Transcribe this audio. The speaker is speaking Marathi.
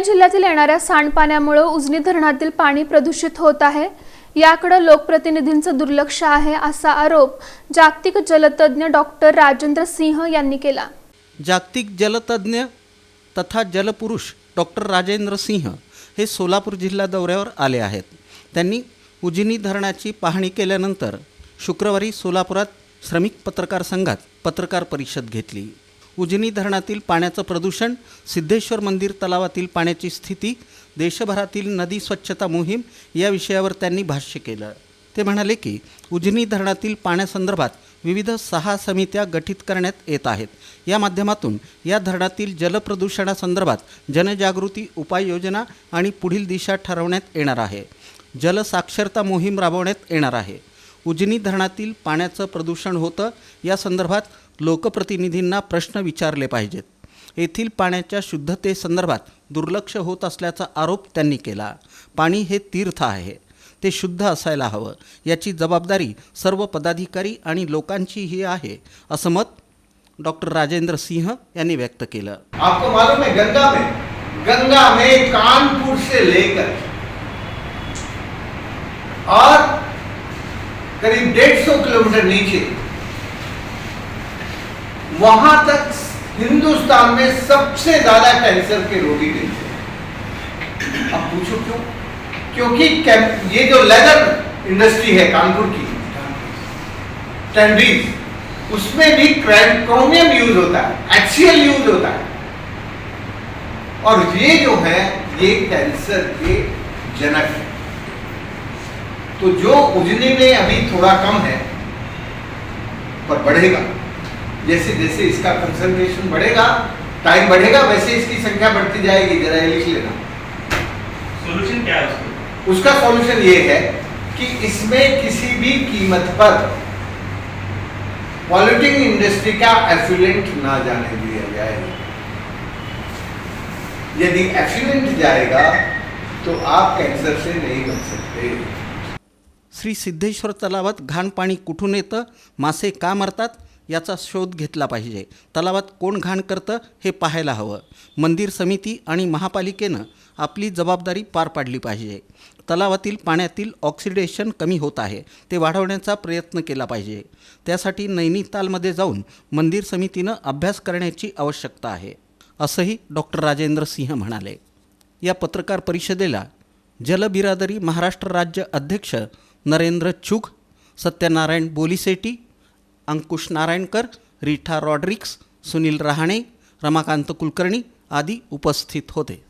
पुणे जिल्ह्यातील येणाऱ्या सांडपाण्यामुळे उजनी धरणातील पाणी प्रदूषित होत आहे. याकडे लोकप्रतिनिधींचं दुर्लक्ष आहे असा आरोप जागतिक जलतज्ञ डॉक्टर राजेंद्र सिंह यांनी केला. जागतिक जलतज्ञ तथा जलपुरुष डॉक्टर राजेंद्र सिंह हे सोलापूर जिल्हा दौऱ्यावर आले आहेत. त्यांनी उजनी धरणाची पाहणी केल्यानंतर शुक्रवारी सोलापुरात श्रमिक पत्रकार संघात पत्रकार परिषद घेतली. उजनी धरणातील पाण्याचं प्रदूषण सिद्धेश्वर मंदिर तलावातील पाण्याची स्थिती देशभरातील नदी स्वच्छता मोहीम या विषयावर त्यांनी भाष्य केलं. ते म्हणाले की उजनी धरणातील पाण्यासंदर्भात विविध सहा समित्या गठीत करण्यात येत आहेत. या माध्यमातून या धरणातील जलप्रदूषणासंदर्भात जनजागृती उपाययोजना आणि पुढील दिशा ठरवण्यात येणार आहे. जलसाक्षरता मोहीम राबवण्यात येणार आहे. उजनी धरणातील पाण्याचं प्रदूषण होतं. या संदर्भात लोकप्रतिनिधींना प्रश्न विचारले पाहिजेत. येथील पाण्याच्या शुद्धतेसंदर्भात दुर्लक्ष होत असल्याचा आरोप त्यांनी केला. पाणी हे तीर्थ आहे. ते शुद्ध असायला हवं. याची जबाबदारी सर्व पदाधिकारी आणि लोकांची ही आहे असं मत डॉक्टर राजेंद्र सिंह यांनी व्यक्त केलं. आपको मालूम है गंगा में? गंगा में कानपुर से लेकर और करीब डेढ़ सौ किलोमीटर नीचे। वहाँ तक हिंदुस्तान में सबसे ज़्यादा कैंसर के रोगी मिलते हैं अब पूछो क्यों? क्योंकि ये जो लेदर इंडस्ट्री है कानपुर की टैंडीज उसमें भी क्रोमियम यूज़ होता है एक्सियल यूज़ होता है। और ये जो है, ये कैंसर के जनक है। तो जो उजनी में अभी थोड़ा कम है पर बढ़ेगा। जैसे जैसे इसका कंसंट्रेशन बढ़ेगा टाइम बढ़ेगा वैसे इसकी संख्या बढ़ती जाएगी। जरा लिख लेना। सोल्यूशन क्या है उसका? उसका सॉल्यूशन ये है कि इसमें किसी भी कीमत पर पॉल्यूटिंग इंडस्ट्री का एफिलेंट ना जाने दिया जाए। यदि एफिलेंट जाएगा तो आप कैंसर से नहीं बच सकते। श्री सिद्धेश्वर तलावात घाण पाणी कुठून येतं? मासे का मरतात? याचा शोध घेतला पाहिजे. तलावात कोण घाण करतं? हे पाहायला हवं. मंदिर समिती आणि महापालिकेनं आपली जबाबदारी पार पाडली पाहिजे. तलावातील पाण्यातील ऑक्सिडेशन कमी होत आहे. ते वाढवण्याचा प्रयत्न केला पाहिजे. त्यासाठी नैनितालमध्ये जाऊन मंदिर समितीनं अभ्यास करण्याची आवश्यकता आहे. असंही डॉक्टर राजेंद्र सिंह म्हणाले. या पत्रकार परिषदेला जलबिरादरी महाराष्ट्र राज्य अध्यक्ष नरेंद्र चुग सत्यनारायण बोलिसेटी अंकुश नारायणकर रीठा रॉड्रिक्स सुनील रहाणे रमाकांत कुलकर्णी आदी उपस्थित होते.